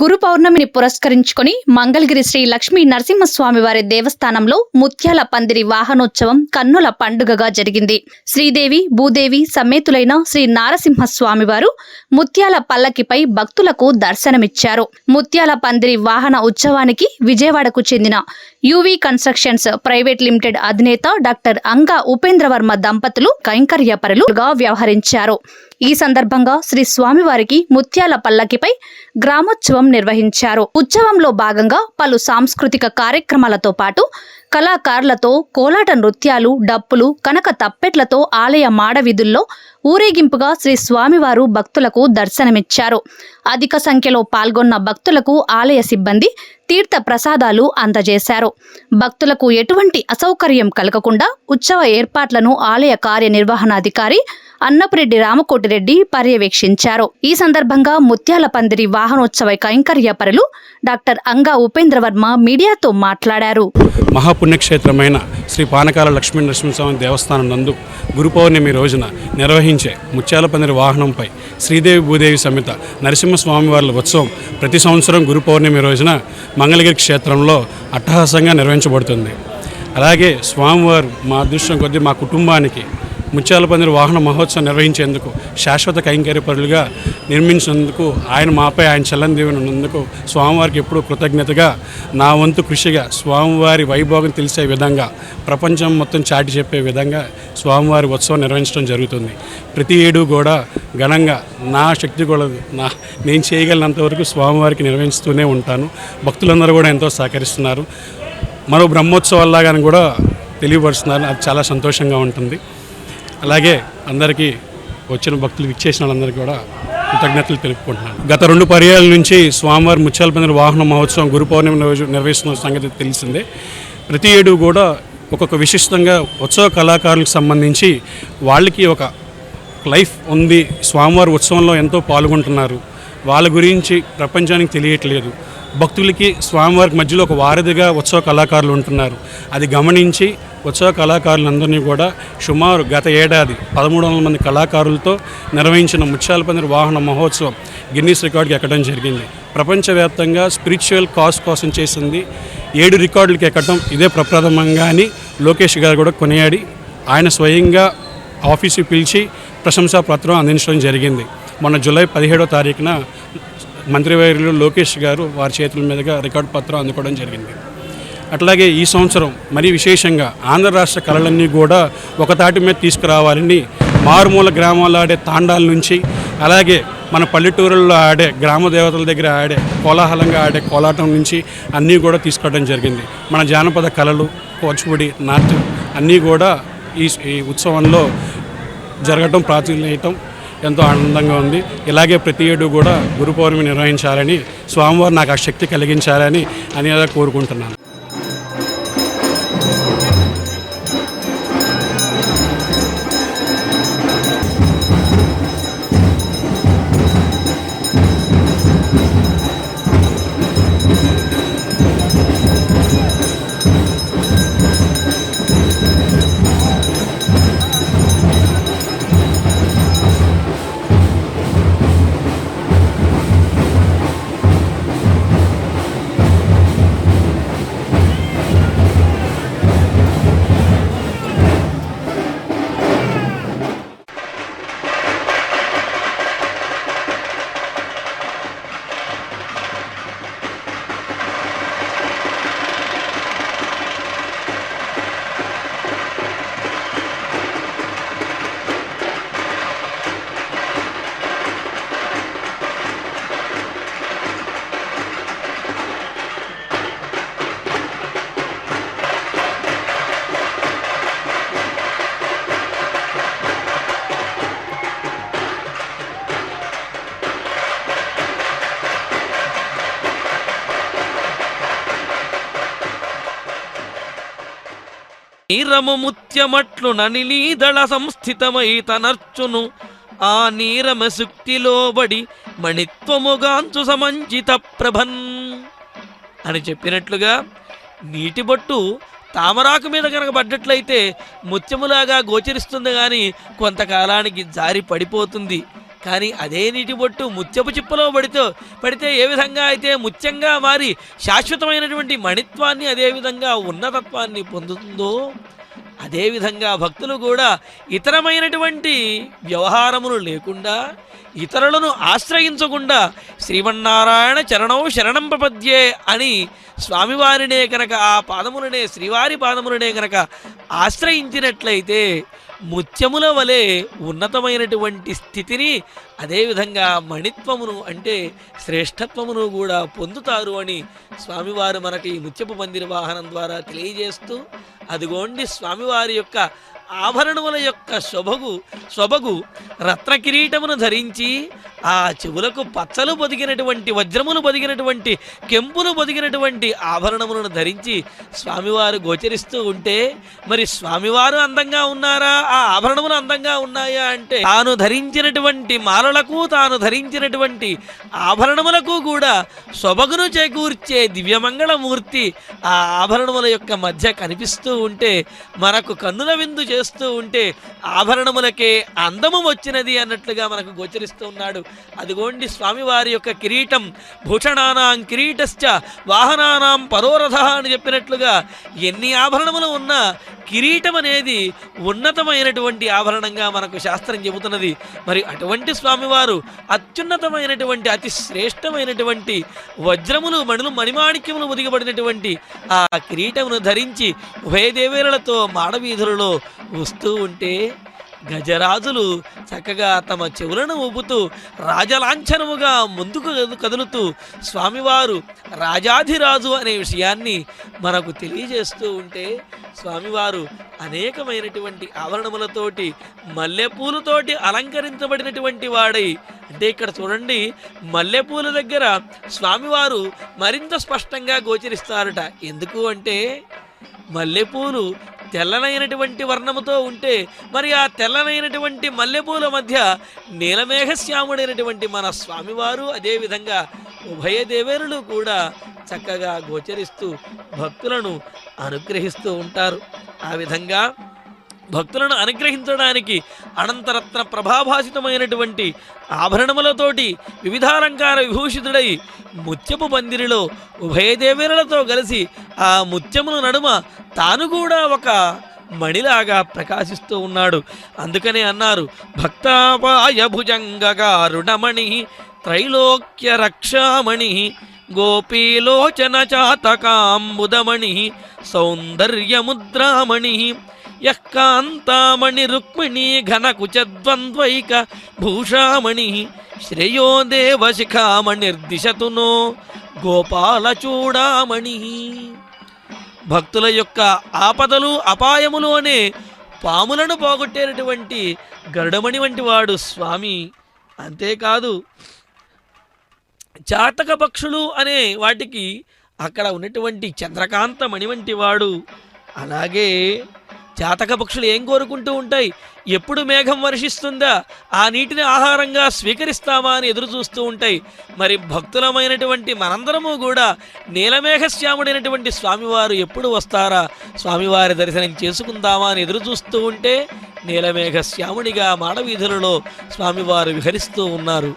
గురు పౌర్ణమిని పురస్కరించుకొని మంగళగిరి శ్రీ లక్ష్మీ నరసింహస్వామివారి దేవస్థానంలో ముత్యాల పందిరి వాహనోత్సవం కన్నుల పండుగగా జరిగింది. శ్రీదేవి భూదేవి సమేతులైన శ్రీ నారసింహస్వామివారు ముత్యాల పల్లకిపై భక్తులకు దర్శనమిచ్చారు. ముత్యాల పందిరి వాహన ఉత్సవానికి విజయవాడకు చెందిన యువి కన్స్ట్రక్షన్స్ ప్రైవేట్ లిమిటెడ్ అధినేత డాక్టర్ అంగా ఉపేంద్రవర్మ దంపతులు కైంకర్యపరులుగా వ్యవహరించారు. ఈ సందర్భంగా శ్రీ స్వామివారికి ముత్యాల పల్లకిపై గ్రామోత్సవం నిర్వహించారు. ఉత్సవంలో భాగంగా పలు సాంస్కృతిక కార్యక్రమాలతో పాటు కళాకారులతో కోలాట నృత్యాలు డప్పులు కనక తప్పెట్లతో ఆలయ మాడవీధుల్లో ఊరేగింపుగా శ్రీ స్వామివారు భక్తులకు దర్శనమిచ్చారు. అధిక సంఖ్యలో పాల్గొన్న భక్తులకు ఆలయ సిబ్బంది తీర్థ ప్రసాదాలు అందజేశారు. భక్తులకు ఎటువంటి అసౌకర్యం కలగకుండా ఉత్సవ ఏర్పాట్లను ఆలయ కార్యనిర్వహణాధికారి అన్నపురెడ్డి రామకోటిరెడ్డి పర్యవేక్షించారు. ఈ సందర్భంగా ముత్యాల పందిరి వాహనోత్సవ కైంకర్యపరులు డాక్టర్ అంగా ఉపేంద్రవర్మ మీడియాతో మాట్లాడారు. మహాపుణ్యక్షేత్రమైన శ్రీ పానకాల లక్ష్మీ నరసింహస్వామి దేవస్థానం నందు గురు పౌర్ణమి రోజున నిర్వహించే ముత్యాల పందిరి వాహనంపై శ్రీదేవి భూదేవి సమేత నరసింహస్వామి వారి ఉత్సవం ప్రతి సంవత్సరం గురు పౌర్ణమి రోజున మంగళగిరి క్షేత్రంలో అట్టహాసంగా నిర్వహించబడుతుంది. అలాగే స్వామివారు మా అదృష్టం కొద్దీ మా కుటుంబానికి ముత్యాలపందిరి వాహన మహోత్సవం నిర్వహించేందుకు శాశ్వత కైంకర్యపరులుగా నిర్మించినందుకు ఆయన మాపై ఆయన చల్లని దేవుని ఉన్నందుకు స్వామివారికి ఎప్పుడూ కృతజ్ఞతగా నా వంతు కృషిగా స్వామివారి వైభోగం తెలిసే విధంగా ప్రపంచం మొత్తం చాటి చెప్పే విధంగా స్వామివారి ఉత్సవం నిర్వహించడం జరుగుతుంది. ప్రతి ఏడు కూడా ఘనంగా నా శక్తి కూడా నా నేను చేయగలిగినంతవరకు స్వామివారికి నిర్వహిస్తూనే ఉంటాను. భక్తులందరూ కూడా ఎంతో సహకరిస్తున్నారు. మరో బ్రహ్మోత్సవాల్లాగాని కూడా తెలియపరుస్తున్నారు. అది చాలా సంతోషంగా ఉంటుంది. అలాగే అందరికీ వచ్చిన భక్తులు ఇచ్చేసిన వాళ్ళందరికీ కూడా కృతజ్ఞతలు తెలుపుకుంటున్నాను. గత రెండు పర్యాల నుంచి స్వామివారి ముత్యాల పందిరి వాహన మహోత్సవం గురు పౌర్ణమి రోజు నిర్వహిస్తున్న సంగతి తెలిసిందే. ప్రతి ఏడు కూడా ఒక్కొక్క విశిష్టంగా ఉత్సవ కళాకారులకు సంబంధించి వాళ్ళకి ఒక లైఫ్ ఉంది. స్వామివారి ఉత్సవంలో ఎంతో పాల్గొంటున్నారు. వాళ్ళ గురించి ప్రపంచానికి తెలియట్లేదు. భక్తులకి స్వామివారికి మధ్యలో ఒక వారధిగా ఉత్సవ కళాకారులు ఉంటున్నారు. అది గమనించి ఉత్సవ కళాకారులందరినీ కూడా సుమారు గత ఏడాది పదమూడు వందల మంది కళాకారులతో నిర్వహించిన ముత్యాల పందిరి వాహన మహోత్సవం గిన్నీస్ రికార్డుకి ఎక్కడం జరిగింది. ప్రపంచవ్యాప్తంగా స్పిరిచువల్ కాజ్ కోసం చేసింది ఏడు రికార్డులకి ఎక్కడం ఇదే ప్రప్రథమంగా అని లోకేష్ గారు కూడా కొనియాడి ఆయన స్వయంగా ఆఫీసుకి పిలిచి ప్రశంసా పత్రం అందించడం జరిగింది. మొన్న జూలై పదిహేడో తారీఖున మంత్రివర్యులు లోకేష్ గారు వారి చేతుల మీదుగా రికార్డు పత్రం అందుకోవడం జరిగింది. అట్లాగే ఈ సంవత్సరం మరీ విశేషంగా ఆంధ్ర రాష్ట్ర కళలన్నీ కూడా ఒకతాటి మీద తీసుకురావాలని మారుమూల గ్రామాల్లో ఆడే తాండాల నుంచి అలాగే మన పల్లెటూరుల్లో ఆడే గ్రామ దేవతల దగ్గర ఆడే కోలాహలంగా ఆడే కోలాటం నుంచి అన్నీ కూడా తీసుకోవడం జరిగింది. మన జానపద కళలు కూచిపూడి నాట్యం అన్నీ కూడా ఈ ఈ ఉత్సవంలో జరగటం ప్రాచుర్యటం ఎంతో ఆనందంగా ఉంది. ఇలాగే ప్రతి ఏడు కూడా గురు పౌర్ణమి నిర్వహించాలని స్వామివారు నాకు ఆ శక్తి కలిగించాలని అనేది కోరుకుంటున్నాను. నీరము ముత్యమట్లు ననిలీదళ సంస్థితమై తనర్చును. ఆ నీరమ శుక్తిలోబడి మణిత్వముగాంచు సమంజిత ప్రభన్. అని చెప్పినట్లుగా నీటి బొట్టు తామరాకు మీద కనుక పడ్డట్లయితే ముత్యములాగా గోచరిస్తుంది కానీ కొంతకాలానికి జారి పడిపోతుంది. కానీ అదే నీటి బొట్టు ముత్యపు చిప్పలో పడితే పడితే ఏ విధంగా అయితే ముత్యంగా మారి శాశ్వతమైనటువంటి మణిత్వాన్ని అదేవిధంగా ఉన్నతత్వాన్ని పొందుతుందో అదేవిధంగా భక్తులు కూడా ఇతరమైనటువంటి వ్యవహారములు లేకుండా ఇతరులను ఆశ్రయించకుండా శ్రీమన్నారాయణ చరణం శరణం ప్రపద్యే అని స్వామివారినే కనుక ఆ పాదములనే శ్రీవారి పాదములనే కనుక ఆశ్రయించినట్లయితే ముత్యముల వలె ఉన్నతమైనటువంటి స్థితిని అదేవిధంగా మణిత్వమును అంటే శ్రేష్టత్వమును కూడా పొందుతారు అని స్వామివారు మనకి ఈ ముత్యపు పందిరి వాహనం ద్వారా తెలియజేస్తూ అదిగోండి స్వామివారి యొక్క ఆభరణముల యొక్క శొభగు శోభగు రత్న కిరీటమును ధరించి ఆ చెవులకు పచ్చలు పొదిగినటువంటి వజ్రములు పొదిగినటువంటి కెంపులు పొదిగినటువంటి ఆభరణములను ధరించి స్వామివారు గోచరిస్తూ ఉంటే మరి స్వామివారు అందంగా ఉన్నారా? ఆ ఆభరణములు అందంగా ఉన్నాయా అంటే తాను ధరించినటువంటి మాలలకు తాను ధరించినటువంటి ఆభరణములకు కూడా సొబగును చేకూర్చే దివ్యమంగళమూర్తి ఆ ఆభరణముల యొక్క మధ్య కనిపిస్తూ ఉంటే మనకు కన్నుల విందు చేస్తూ ఉంటే ఆభరణములకే అందము వచ్చినది అన్నట్లుగా మనకు గోచరిస్తూ ఉన్నాడు. అదిగోండి స్వామివారి యొక్క కిరీటం. భూషణానాం కిరీటశ్చ వాహనానాం పరోరథ అని చెప్పినట్లుగా ఎన్ని ఆభరణములు ఉన్నా కిరీటం అనేది ఉన్నతమైనటువంటి ఆభరణంగా మనకు శాస్త్రం చెబుతున్నది. మరి అటువంటి స్వామివారు అత్యున్నతమైనటువంటి అతి శ్రేష్టమైనటువంటి వజ్రములు మణులు మణిమాణిక్యములు ఒదిగబడినటువంటి ఆ కిరీటమును ధరించి ఉభయదేవేరులతో మాడవీధులలో వస్తూ ఉంటే గజరాజులు చక్కగా తమ చెవులను ఊపుతూ రాజలాంఛనముగా ముందుకు కదులుతూ స్వామివారు రాజాధిరాజు అనే విషయాన్ని మనకు తెలియజేస్తూ ఉంటే స్వామివారు అనేకమైనటువంటి ఆవరణములతోటి మల్లెపూలతోటి అలంకరించబడినటువంటి వాడై అంటే ఇక్కడ చూడండి మల్లెపూల దగ్గర స్వామివారు మరింత స్పష్టంగా గోచరిస్తారట. ఎందుకు అంటే మల్లెపూలు తెల్లనైనటువంటి వర్ణముతో ఉంటే మరి ఆ తెల్లనైనటువంటి మల్లెపూల మధ్య నీలమేఘశ్యాముడైనటువంటి మన స్వామివారు అదేవిధంగా ఉభయ దేవేరులు కూడా చక్కగా గోచరిస్తూ భక్తులను అనుగ్రహిస్తూ ఉంటారు. ఆ విధంగా భక్తులను అనుగ్రహించడానికి అనంతరత్న ప్రభాభాసితమైనటువంటి ఆభరణములతోటి వివిధాలంకార విభూషితుడై ముత్యపు పందిరిలో ఉభయదేవేరులతో కలిసి ఆ ముత్యముల నడుమ తాను కూడా ఒక మణిలాగా ప్రకాశిస్తూ ఉన్నాడు. అందుకనే అన్నారు భక్తాపాయ భుజంగగారుడమణి త్రైలోక్య రక్షామణి గోపీలోచన చాతకాంబుదమణి సౌందర్యముద్రామణి యః రుక్మిణి రుక్మిణీ ఘనకుచద్వంద్వైక భూషామణి శ్రేయో దేవశిఖామణిర్దిశతు నో గోపాలచూడామణి. భక్తుల యొక్క ఆపదలు అపాయములు అనే పాములను పోగొట్టేటటువంటి గరుడమణి వంటి వాడు స్వామి. అంతేకాదు చాతక పక్షులు అనే వాటికి అక్కడ ఉన్నటువంటి చంద్రకాంతమణి వంటి వాడు అలాగే జాతక పక్షులు ఏం కోరుకుంటూ ఉంటాయి? ఎప్పుడు మేఘం వర్షిస్తుందా? ఆ నీటిని ఆహారంగా స్వీకరిస్తామా అని ఎదురు చూస్తూ ఉంటాయి. మరి భక్తులమైనటువంటి మనందరము కూడా నీలమేఘశ్యాముడైనటువంటి స్వామివారు ఎప్పుడు వస్తారా? స్వామివారి దర్శనం చేసుకుందామా అని ఎదురు చూస్తూ ఉంటే నీలమేఘశ్యాముడిగా మాడవీధులలో స్వామివారు విహరిస్తూ ఉన్నారు.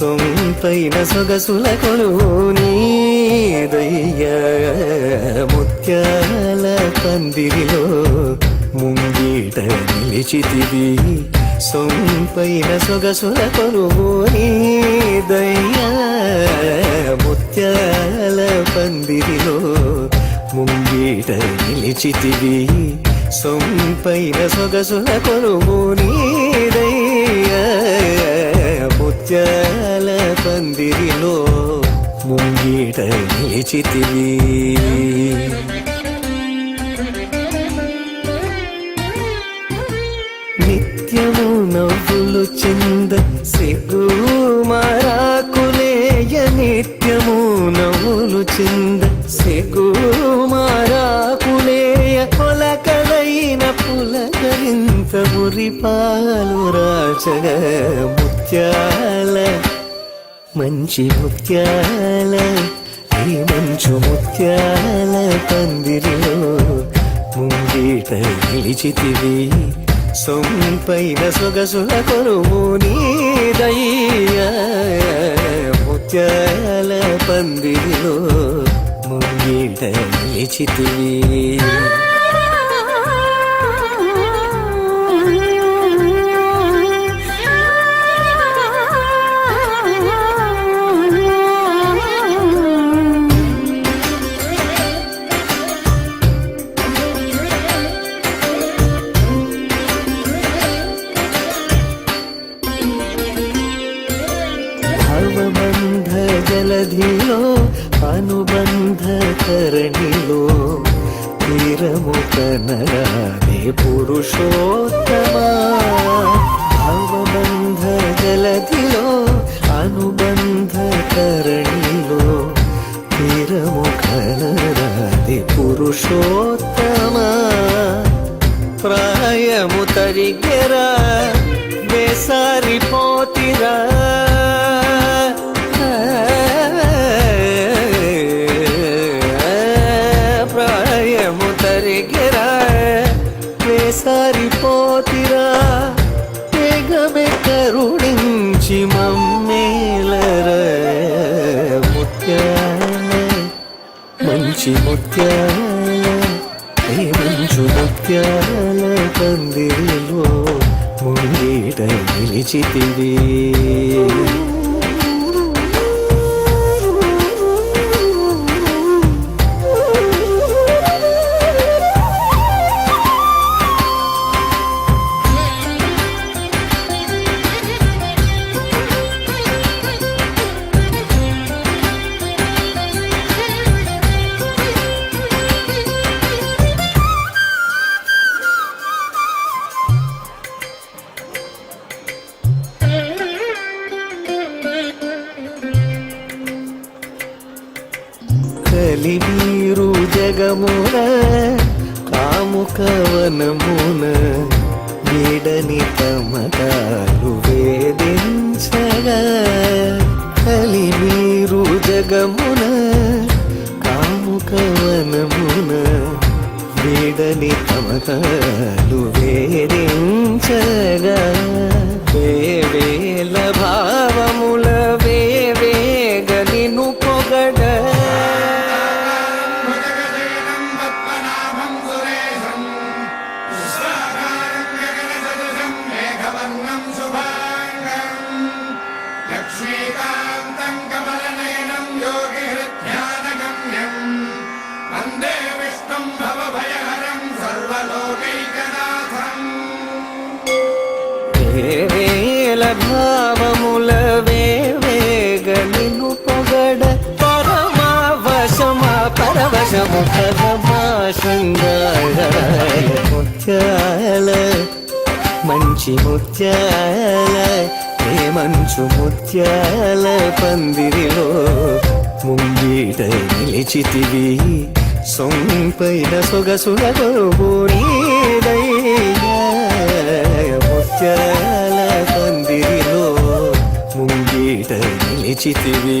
సొంతైన సొగసుల కొలువు నీదయ్య ముత్యాల పందిరిలో ముంగీట నిలిచితివి. సొంపైన సొగసుల కొలువు నీదయ్య ముత్యాల పందిరిలో ముంగీట నిలిచితివి. సొంపైన సొగసుల కొలువు నీదయ్య ముత్యాల ముంగీట నిలిచితివి నిత్యము నవ్వులు చింద సిగ్గు మారాకులేయ నిత్యము నవ్వులు చింద సిగ్గు మారాకులేయ పొలకలైన పులకరింత మురిపాలు రాజగ ముత్యాల మంచి ముత్యాల. ఈ మంచు ముత్యాల పందిరిలో ముంగీట నిలిచితివి. సొంపైన సొగసుల కొరువు నీదయ్యా ముత్యాల పందిరిలో ముంగీట నిలిచితివి. పందిరిలో ముంగీట నిలిచితివి. ఆకలి కలిమీరు జగమున కాముకవనమున వీడని తమకాలు వేదించగా కలిమీరు జగమున కాముకవనమున వీడని తమకాలు వేదించగా వేవేల భావముల పరవశము పరమా ముత్యాల మంచి ముత్యాల ఏ మంచు ముత్యాల పందిరిలో ముంగీట నిలిచితివి. సొంపైన సొగసుల ముత్యాల పందిరిలో ముంగీట నిలిచితివి.